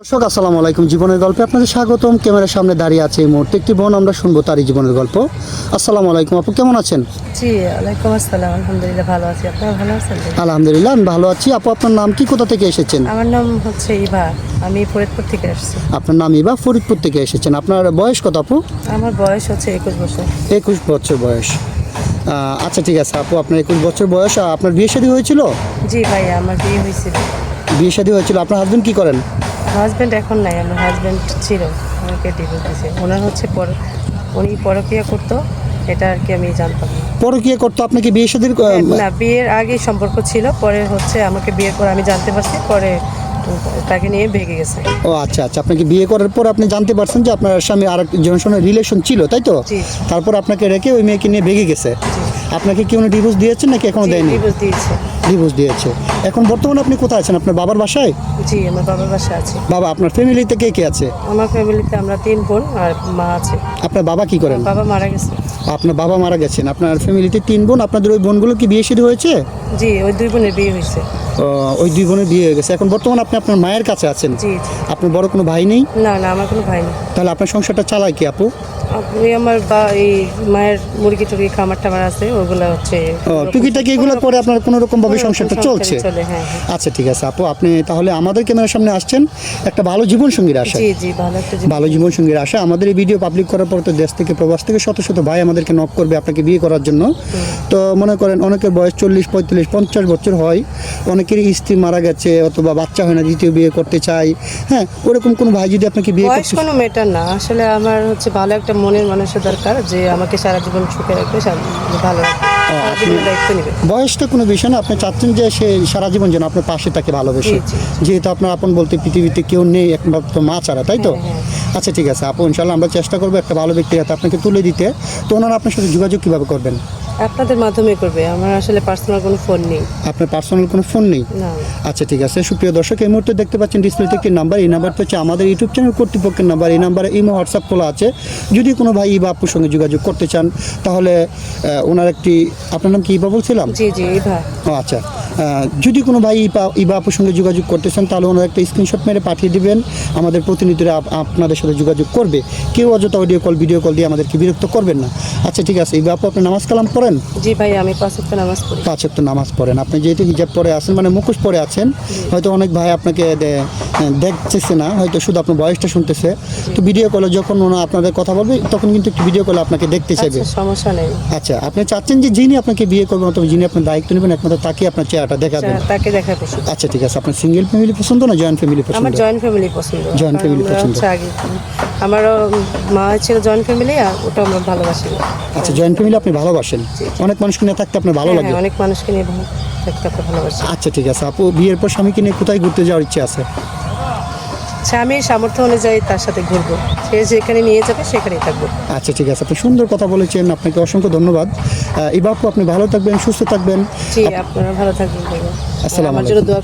দর্শক আসসালামু আলাইকুম। জীবনের গল্পে আপনাদের স্বাগতম। ক্যামেরার সামনে দাঁড়িয়ে আছে এই মুহূর্তে একটি বোন। আমরা শুনব তারই জীবনের গল্প। আসসালামু আলাইকুম আপু কেমন আছেন? জি ওয়ালাইকুম আসসালাম। আলহামদুলিল্লাহ ভালো আছি। আপনারা ভালো আছেন? আলহামদুলিল্লাহ আমি ভালো আছি। আপু আপনার নাম কি? কোথা থেকে এসেছেন? আমার নাম হচ্ছে ইভা। আমি ফরিদপুর থেকে আসছি। আপনার নাম ইবা ফরিদপুর থেকে এসেছেন। আপনার বয়স কত আপু? আমার বয়স হচ্ছে একুশ বছর। একুশ বছর বয়স। আচ্ছা ঠিক আছে আপু আপনার একুশ বছর বয়স। আপনার বিয়ে শাদী হয়েছিল? জি ভাই আমার বিয়ে হয়েছিল। বিয়ে শাদী হয়েছিল। আপনার হাজবেন্ড কি করেন? হাজব্যান্ড এখন নাই আমার হাজব্যান্ড ছিল আমাকে ডিভোর্স দিয়েছে ওনার হচ্ছে পর উনি পরকিয়া করতো এটা আর কি আমি জানতাম। পরকিয়া করতো আপনাকে বিয়ে আহ, না বিয়ের আগে সম্পর্ক ছিল পরে হচ্ছে আমাকে বিয়ের পর আমি জানতে পারছি পরে তাকে নিয়ে ভেগে গেছে। ও আচ্ছা আচ্ছা আপনাকে বিয়ে করার পর আপনি জানতে পারছেন যে আপনার স্বামী আর একজনের সঙ্গে রিলেশন ছিল তাই তো? তারপর আপনাকে রেখে ওই মেয়েকে নিয়ে ভেগে গেছে। আপনাকে কি কোনো ডিভোর্স দিয়েছেন নাকি এখনও দেয়নি? ডিভোর্স দিয়েছে। ডিভোর্স দিয়েছে। এখন বর্তমানে আপনি কোথায় আছেন? আপনার বাবার বাসায়? জি আমার বাবার বাসায় আছে। বাবা আপনার ফ্যামিলিতে কে কে আছে? আমার ফ্যামিলিতে আমরা তিন বোন আর মা আছে। আপনার বাবা কি করেন? বাবা মারা গেছে। আপনার বাবা মারা গেছেন। আপনার ফ্যামিলিতে তিন বোন আপনাদের ওই বোনগুলো কি বিয়ে শুরু হয়েছে? জি ওই দুই বোনের বিয়ে হয়েছে। ওই দুই বোনের বিয়ে হয়ে গেছে। এখন বর্তমানে আপনি আপনার মায়ের কাছে আছেন। জি আপনার বড় কোনো ভাই নেই? না না আমার কোনো ভাই নেই। তাহলে আপনার সংসারটা চালায় কি আপু? আপনি আমার বা এই মায়ের মুরগি টুরগি খামার টামার আছে ওগুলো হচ্ছে টুকিটাকি এগুলো করে আপনার কোনো রকম ভাবে সংসারটা চলছে। চলে হ্যাঁ হ্যাঁ। আচ্ছা ঠিক আছে। আপু আপনি তাহলে আমাদের ক্যামেরার সামনে আসছেন। একটা ভালো জীবন সঙ্গীর আশা জি ভালো জীবন। সঙ্গীর আশা আমাদের এই ভিডিও পাবলিক করার পর তো দেশ থেকে প্রবাস থেকে শত শত ভাই আমাদেরকে নক করবে আপনাকে বিয়ে করার জন্য। তো মনে করেন অনেকের বয়স চল্লিশ পঁয়তাল্লিশ পঞ্চাশ বছর হয়। অনেকের স্ত্রী মারা গেছে অথবা বাচ্চা হয় না দ্বিতীয় বিয়ে করতে চাই হ্যাঁ ওরকম কোনো ভাই যদি আপনাকে বিয়ে বয়স কোনো ম্যাটার না। আসলে আমার হচ্ছে ভালো একটা মনের মানুষের দরকার যে আমাকে সারা জীবন সুখে রাখবে ভালো রাখবে। জীবনের দায়িত্ব নেবে বয়সটা কোনো বিষয় না আপনি চাচ্ছেন যে সে সারা জীবন যেন আপনার পাশে তাকে ভালোবেসে। যেহেতু আপনার আপন বলতে পৃথিবীতে কেউ নেই একমাত্র মা ছাড়া তাই তো? হ্যাঁ, আচ্ছা ঠিক আছে আপু ইনশাল্লাহ আমরা চেষ্টা করব একটা ভালো ব্যক্তির হাতে আপনাকে তুলে দিতে। তো ওনারা আপনার সাথে যোগাযোগ কীভাবে করবেন? আপনাদের মাধ্যমে করবে আমার আসলে পার্সোনাল কোনো ফোন নেই। আপনার পার্সোনাল কোনো ফোন নেই? আচ্ছা ঠিক আছে সুপ্রিয় দর্শক এই মুহূর্তে দেখতে পাচ্ছেন ডিসপ্লেতে একটি নাম্বার এই নাম্বারটা হচ্ছে আমাদের ইউটিউব চ্যানেল কর্তৃপক্ষের নাম্বার এই নাম্বারে ইমো হোয়াটসঅ্যাপ খোলা আছে। যদি কোনো ভাই বা আপুর সঙ্গে যোগাযোগ করতে চান তাহলে ওনার একটি আপনার নাম কি ইবা বলছিলাম? জি জি ইভা ও আচ্ছা। যদি কোনো ভাই ইবা ইবা আপুর সঙ্গে যোগাযোগ করতে চান তাহলে ওনার একটা স্ক্রিনশট মেরে পাঠিয়ে দিবেন। আমাদের প্রতিনিধিরা আপনাদের সাথে যোগাযোগ করবে। কেউ অযথা অডিও কল ভিডিও কল দিয়ে আমাদেরকে বিরক্ত করবেন না। আচ্ছা ঠিক আছে। ইবা আপু আপনি নামাজ কালাম পড়েন? জি ভাই আমি পাঁচ ওয়াক্ত নামাজ পড়ি। পাঁচ ওয়াক্ত নামাজ পড়েন। আপনি যেহেতু হিজাব পরে আছেন মানে মুখোশ পরে আছেন হয়তো অনেক ভাই আপনাকে দেখতেছে না হয়তো শুধু আপনার বয়সটা শুনতেছে। তো ভিডিও কলে যখন ওনা আপনাদের কথা বলবে তখন কিন্তু একটু ভিডিও কলে আপনাকে দেখতে চাইবে। আচ্ছা সমস্যা নেই। আচ্ছা আপনি চাচ্ছেন যে যিনি আপনাকে বিয়ে করবেন অথবা যিনি আপনার দায়িত্ব নেবেন একমাত্র তাকে আপনার চেহারাটা দেখাবেন আচ্ছা, তাকে দেখা পছন্দ আচ্ছা ঠিক আছে। আপনার সিঙ্গেল ফ্যামিলি পছন্দ না জয়েন্ট ফ্যামিলি পছন্দ? আমার জয়েন্ট ফ্যামিলি পছন্দ। Family আমরা পছন্দ। আমারও মা ছিল জয়েন্ট ফ্যামিলি আর ওটা আমরা ভালোবাসি আচ্ছা জয়েন্ট ফ্যামিলি আপনি ভালোবাসেন? অনেক মানুষকে নিয়ে থাকতে আপনার ভালো হ্যাঁ, লাগে? হ্যাঁ, অনেক মানুষকে নিয়ে থাকতে আমরা ভালোবাসি। আচ্ছা ঠিক আছে। আপু বিয়ের পর স্বামীকে নিয়ে কোথায় ঘুরতে যাওয়ার ইচ্ছে আছে? স্বামীর সামর্থ্য অনুযায়ী তার সাথে ঘুরবো। সে যেখানে নিয়ে যাবে সেখানেই থাকব। আচ্ছা ঠিক আছে। আপনি সুন্দর কথা বলেছেন। আপনাকে অসংখ্য ধন্যবাদ। এই বাপু আপনি ভালো থাকবেন সুস্থ থাকবেন। জি আপনারা ভালো থাকবেন আসসালাম আমার জন্য দোয়া।